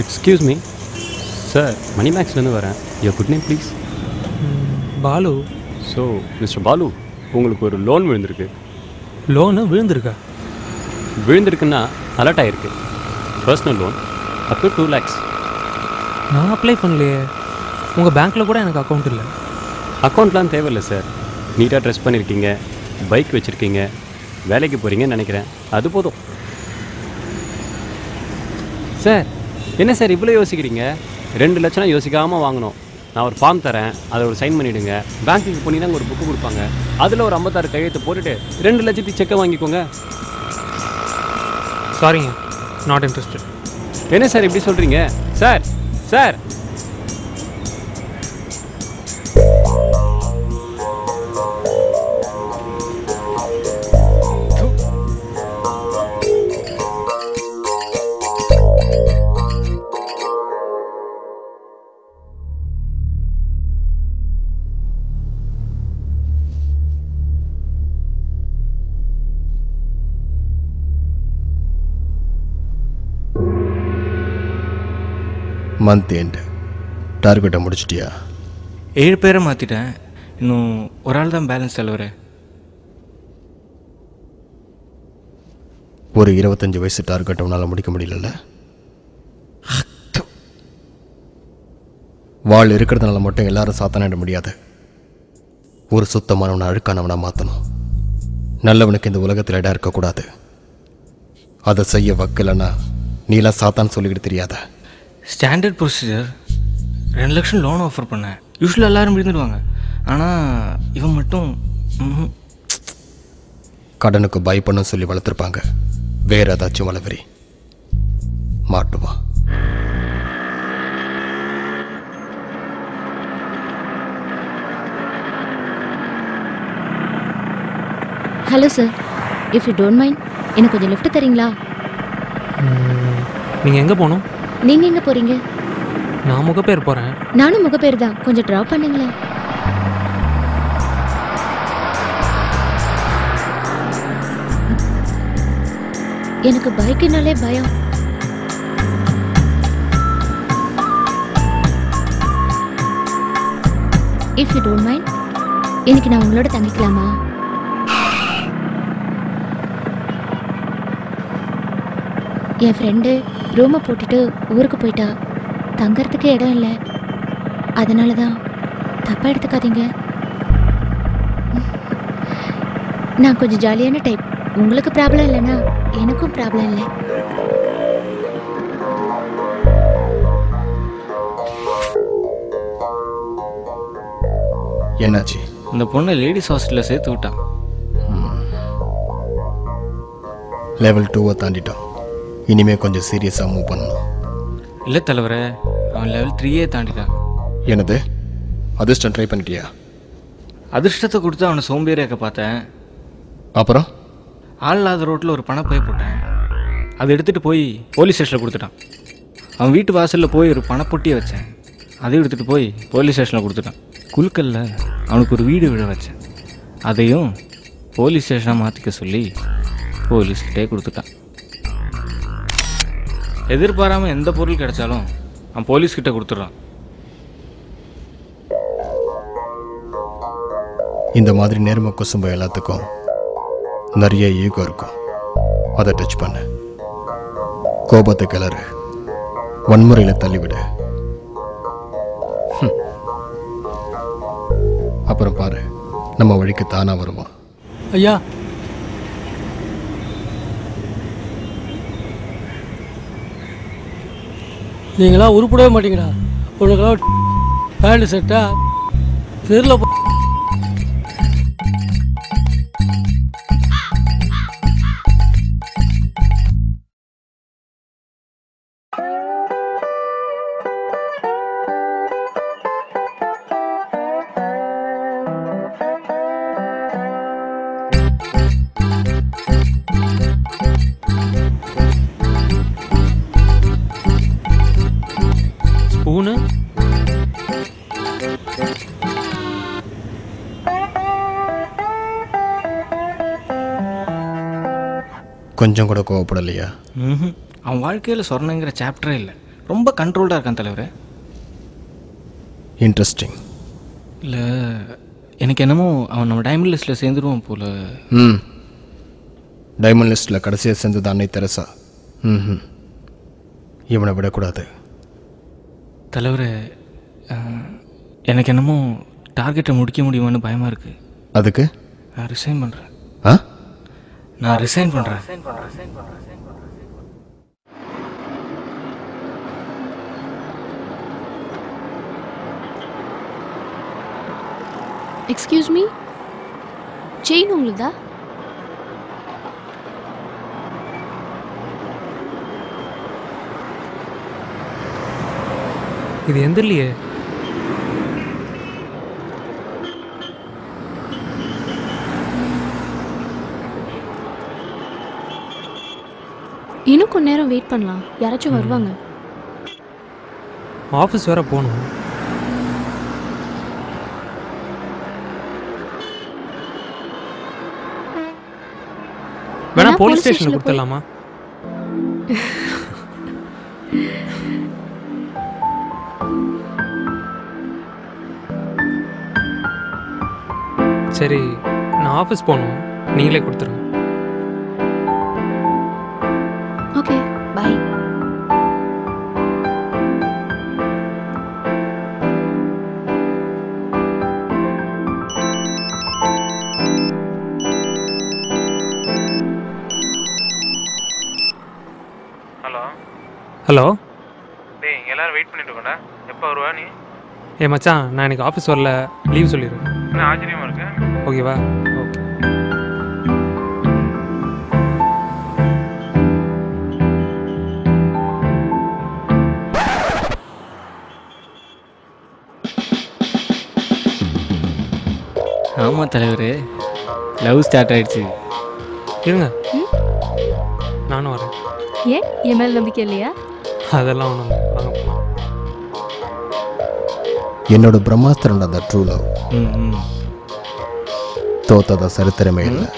Excuse me sir மணி மேக்ஸ்லேருந்து வரேன். Your good name please Balu. So mister Balu உங்களுக்கு ஒரு லோன் விழுந்திருக்கு. லோனு விழுந்திருக்கா? விழுந்திருக்குன்னா அலர்ட் ஆகிருக்கு personal loan up to two lakhs நான் அப்ளை பண்ணலையே. உங்கள் பேங்க்கில் கூட எனக்கு அக்கௌண்ட் இல்லை. அக்கௌண்ட்லாம் தேவையில்லை சார் நீட்டாக ட்ரெஸ் பண்ணியிருக்கீங்க பைக் வச்சுருக்கீங்க வேலைக்கு போகிறீங்கன்னு நினைக்கிறேன். அது போதும். சார் என்ன சார் இவ்வளோ யோசிக்கிறீங்க? ரெண்டு லட்சம் யோசிக்காமல் வாங்கணும். நான் ஒரு ஃபார்ம் தரேன் அதை ஒரு சைன் பண்ணிவிடுங்க பேங்க்குக்கு போனீங்கன்னா அங்க ஒரு புக்கு கொடுப்பாங்க. அதில் ஒரு ஐம்பத்தாறு கையெழுத்து போட்டுட்டு ரெண்டு லட்சத்துக்கு செக்கை வாங்கிக்கோங்க. சாரிங்க நாட் இன்ட்ரெஸ்டட் என்ன சார் இப்படி சொல்கிறீங்க சார் சார் மந்த் எண்டு டார்கெட்டை முடிச்சிட்டியா? ஏழு பேரை மாற்றிட்டேன் இன்னும் ஒரு ஆள் தான் பேலன்ஸ் தலைவர் ஒரு இருபத்தஞ்சு வயசு டார்கெட்டை உன்னால் முடிக்க முடியலல்ல? வாழ் இருக்கிறதுனால மட்டும் எல்லாரும் சாத்தனிட முடியாது. ஒரு சுத்தமானவனை அழுக்கானவனை மாற்றணும் நல்லவனுக்கு இந்த உலகத்தில் இடம் இருக்கக்கூடாது. அதை செய்ய வக்கலைன்னா நீலாம் சாத்தான்னு சொல்லிக்கிட்டு தெரியாத. ஸ்டாண்டர்ட் ப்ரொசீஜர் ரெண்டு லட்சம் லோன் ஆஃபர் பண்ணேன். யூஸ்வலாக எல்லாரும் விழுந்துடுவாங்க. ஆனால் இவன் மட்டும். கடனுக்கு பயப்படணும்னு சொல்லி வளர்த்துருப்பாங்க. வேற ஏதாச்சும் வளவரி. மாட்டுவான் hello sir if you don't mind எனக்கு கொஞ்சம் லிஃப்ட் தரீங்களா? நீங்கள் எங்கே போகணும்? நீங்கள் எங்கே போகிறீங்க நான் முகப்பேர் போகிறேன் நானும் முகப்பேர் தான். கொஞ்சம் ட்ராப் பண்ணுங்களேன். எனக்கு பைக்குனாலே பயம். இஃப் யூ டோன்ட் மைண்ட் இன்னைக்கு நான் உங்களோட தங்கிக்கலாமா? என் ஃப்ரெண்டு ரூமை போட்டுட்டு ஊருக்கு போயிட்டா. தங்கறதுக்கு இடம் இல்லை. அதனால தான் தப்பாக எடுத்துக்காதீங்க. நான் கொஞ்சம் ஜாலியான டைப் உங்களுக்கு ப்ராப்ளம் இல்லைன்னா எனக்கும் ப்ராப்ளம் இல்லை. என்னாச்சு? இந்த பொண்ணை லேடிஸ் ஹாஸ்டலில் சேர்த்து விட்டான் லெவல் டூவை தாண்டிட்டோம். இனிமே கொஞ்சம் சீரியஸாக மூவ் பண்ணணும். இல்லை தலைவரே அவன் லெவல் த்ரீயே தாண்டிட்டான். என்னது? அதிர்ஷ்டம் ட்ரை பண்ணிட்டியா? அதிர்ஷ்டத்தை கொடுத்து அவனை சோம்பேறியாக்க பார்த்தேன். அப்புறம்? ஆள் இல்லாத ரோட்டில் ஒரு பணப்பை போட்டேன். அதை எடுத்துகிட்டு போய் போலீஸ் ஸ்டேஷனில் கொடுத்துட்டான். அவன் வீட்டு வாசலில் போய் ஒரு பணப்பொட்டியை வச்சேன். அதையும் எடுத்துகிட்டு போய் போலீஸ் ஸ்டேஷனில் கொடுத்துட்டான். குழுக்கல்ல அவனுக்கு ஒரு வீடு விழ வச்சேன். அதையும் போலீஸ் ஸ்டேஷனாக மாற்றிக்க சொல்லி போலீஸ்கிட்டே கொடுத்துட்டான். எதிர்பாராமல் எந்த பொருள் கிடைச்சாலும் அவன் போலீஸ்கிட்ட கொடுத்துட்றான். இந்த மாதிரி நேர்ம குசும்ப எல்லாத்துக்கும் நிறைய ஈகோ இருக்கும். அதை டச் பண்ணு. கோபத்தை கிளறு. வன்முறையில் தள்ளிவிடு. அப்புறம் பாரு நம்ம வழிக்கு தானா வருவான். ஐயா நீங்களாம் உருப்பிடவே மாட்டீங்கடா. உனக்கெல்லாம் பேண்ட் செட்டா தெருல கொஞ்சம் கூட கோவப்படலையா? ம்ஹும். அவன் வாழ்க்கையில் சொர்ணங்கிற சாப்டரே இல்லை. ரொம்ப கண்ட்ரோல்டாக இருக்கான் தலைவரே. இன்ட்ரெஸ்டிங் இல்லை எனக்கு என்னமோ அவன் நம்ம டைமண்ட் லிஸ்ட்டில் சேர்ந்துருவான் போல. ம். டைமண்ட் லிஸ்ட்டில் கடைசியாக சேர்ந்தது அன்னை தெரசா. ம் இவனை விடக்கூடாது. தலைவரே எனக்கு என்னமோ டார்கெட்டை முடிக்க முடியுமான்னு பயமாக இருக்குது அதுக்கு? நான் ரிசைன் பண்ணுறேன் ஆ? நான் ரிசைன் பண்ணுறேன் எக்ஸ்கியூஸ் மீ செயின் உங்களுதா? இது எந்திரலையே? இன்னும் கொஞ்ச நேரம் வெயிட் பண்ணலாம். யாராச்சும் வருவாங்க. ஆஃபீஸ் வேற போகணும். வேணா போலீஸ் போய்- கொடுத்துடலாமா? சரி நான் ஆஃபீஸ் போகணும். நீங்களே கொடுத்துருங்க. ஹலோ. டேய் எல்லாரும் வெயிட் பண்ணிட்டு இருக்கோம்டா எப்போ வருவா நீ? ஏ மச்சான் நான் இன்னைக்கு ஆஃபீஸ் வரல. லீவ் சொல்லிடு. என்ன ஆச்சரியமா இருக்கு? ஓகேவா ஓகே ஆமாம் தலைவரே. லவ் ஸ்டார்ட் ஆயிடுச்சு. இருங்க. நானும் வரேன். ஏன்? என் மேல் நம்பிக்கை இல்லையா? அதெல்லாம் ஒன்றும் வாங்க போகலாம் என்னோட பிரம்மாஸ்திரன் அந்த ட்ரூ லவ் தோத்தத சரித்திரமே இல்லை.